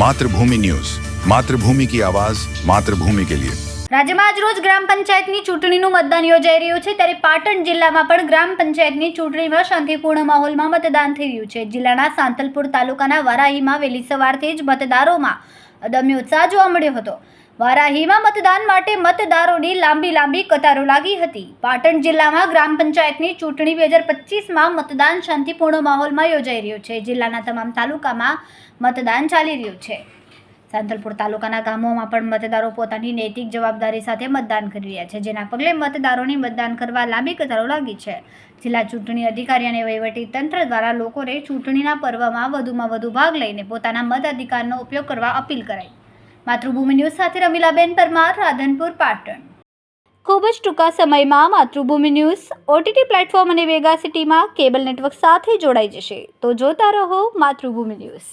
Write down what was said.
Mathrubhumi news. Mathrubhumi કી આવાજ, માતૃભૂમિ કે લિયે. રાજ્યમાં આજરોજ ગ્રામ પંચાયતની ચૂંટણીનું મતદાન યોજાઈ રહ્યું છે. ત્યારે પાટણ જિલ્લામાં પણ ગ્રામ પંચાયતની ચૂંટણીમાં શાંતિપૂર્ણ માહોલમાં મતદાન થઈ રહ્યું છે. જિલ્લાના સાંતલપુર તાલુકાના વરાહીમાં વહેલી સવારથી જ મતદારોમાં અદમ્ય ઉત્સાહ જોવા મળ્યો હતો. વારાહીમાં મતદાન માટે મતદારોની લાંબી લાંબી કતારો લાગી હતી. પાટણ જિલ્લામાં ગ્રામ પંચાયતની ચૂંટણી બે હજાર પચીસમાં મતદાન શાંતિપૂર્ણ માહોલમાં યોજાઈ રહ્યું છે. જિલ્લાના તમામ તાલુકામાં મતદાન ચાલી રહ્યું છે. સાંતલપુર તાલુકાના ગામોમાં પણ મતદારો પોતાની નૈતિક જવાબદારી સાથે મતદાન કરી રહ્યા છે, જેના પગલે મતદારોની મતદાન કરવા લાંબી કતારો લાગી છે. જિલ્લા ચૂંટણી અધિકારી અને વહીવટી તંત્ર દ્વારા લોકોને ચૂંટણીના પર્વમાં વધુમાં વધુ ભાગ લઈને પોતાના મતાધિકારનો ઉપયોગ કરવા અપીલ કરાઈ. માતૃભૂમિ ન્યૂઝ સાથે રમીલાબેન પરમાર, રાધનપુર, પાટણ. ખૂબ જ ટૂંકા સમયમાં માતૃભૂમિ ન્યૂઝ ઓટીટી પ્લેટફોર્મ અને વેગા સિટીમાં કેબલ નેટવર્ક સાથે જોડાઈ જશે. તો જોતા રહો માતૃભૂમિ ન્યૂઝ.